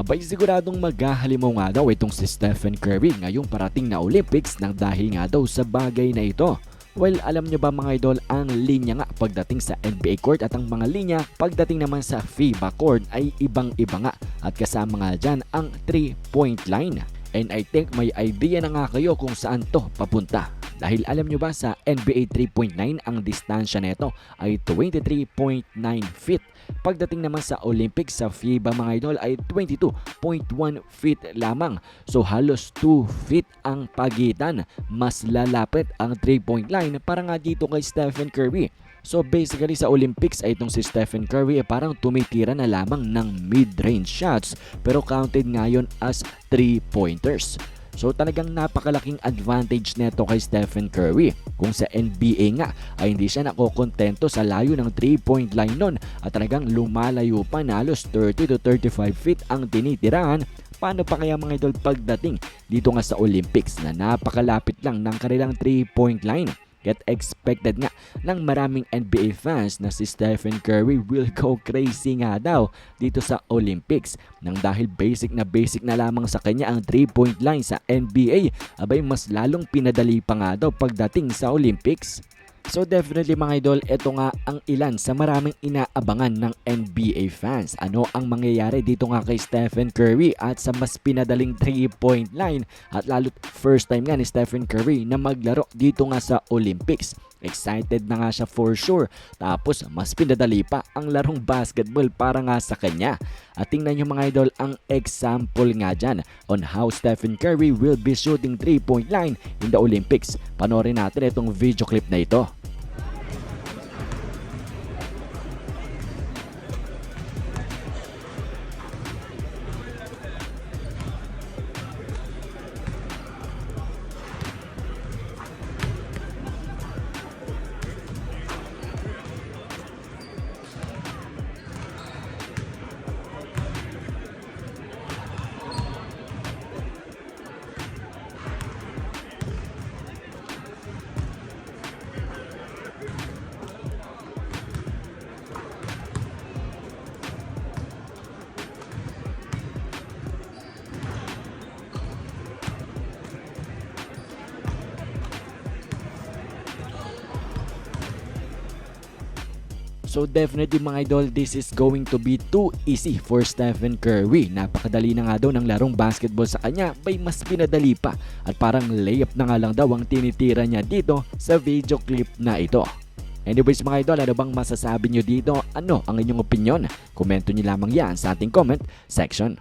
Abay siguradong maghahalimaw nga daw itong si Stephen Curry ngayong parating na Olympics nang dahil nga daw sa bagay na ito. Well, alam nyo ba mga idol, ang linya nga pagdating sa NBA court at ang mga linya pagdating naman sa FIBA court ay ibang-iba nga at kasama nga dyan ang 3-point line. And I think may idea na nga kayo kung saan to papunta. Dahil alam nyo ba sa NBA 3.9 ang distansya nito ay 23.9 feet. Pagdating naman sa Olympics sa FIBA mga idol ay 22.1 feet lamang. So halos 2 feet ang pagitan. Mas lalapit ang 3-point line para nga dito kay Stephen Curry. So basically sa Olympics ay itong si Stephen Curry ay parang tumitira na lamang ng mid-range shots pero counted ngayon as 3-pointers. So talagang napakalaking advantage neto kay Stephen Curry. Kung sa NBA nga ay hindi siya nakokontento sa layo ng 3-point line nun at talagang lumalayo pa na halos 30 to 35 feet ang tinitirahan paano pa kaya mga idol pagdating dito nga sa Olympics na napakalapit lang ng kanilang 3-point line. Get expected nga ng maraming NBA fans na si Stephen Curry will go crazy nga daw dito sa Olympics. Nang dahil basic na basic na lamang sa kanya ang 3-point line sa NBA, abay mas lalong pinadali pa nga daw pagdating sa Olympics. So definitely mga idol, ito nga ang ilan sa maraming inaabangan ng NBA fans. Ano ang mangyayari dito nga kay Stephen Curry at sa mas pinadaling 3-point line at lalo first time nga ni Stephen Curry na maglaro dito nga sa Olympics. Excited na nga siya for sure. Tapos mas pinadali pa ang larong basketball para nga sa kanya. At tingnan nyo mga idol ang example nga dyan on how Stephen Curry will be shooting 3-point line in the Olympics. Panorin natin itong video clip na ito. So definitely mga idol, this is going to be too easy for Stephen Curry. Napakadali na nga daw ng larong basketball sa kanya, bay mas pinadali pa. At parang layup na nga lang daw ang tinitira niya dito sa video clip na ito. Anyways mga idol, ano bang masasabi nyo dito? Ano ang inyong opinion? Komento nyo lamang yan sa ating comment section.